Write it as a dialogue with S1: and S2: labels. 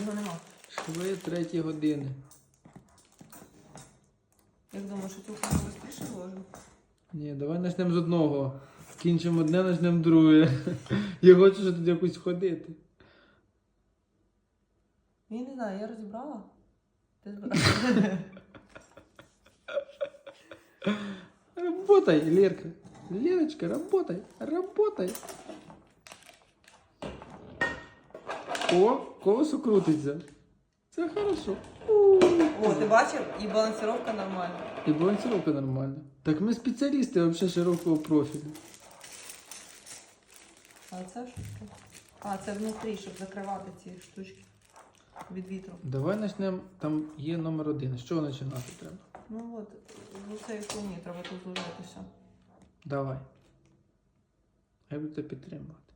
S1: його нема.
S2: Шви треті години.
S1: Як думаєш, що цю форму швидше ложу?
S2: Ні, давай почнемо з одного. Кінчимо одне, почнемо друге. Я хочу що тут якось ходити.
S1: Я не знаю, я розібрала. Ти збираєш?
S2: Работай, Лерка. Лерочка, работай, работай. О, колесо крутиться. Це хорошо.
S1: О, ти бачив? І балансировка нормальна.
S2: І балансировка нормальна. Так ми спеціалісти взагалі широкого профілю.
S1: А це що? А, це внутрі, щоб закривати ці штучки від вітру.
S2: Давай почнемо. Там є номер один. З чого починати треба?
S1: Ну от, в цій повні треба тут зложитися.
S2: Давай. Я буду тебе підтримувати.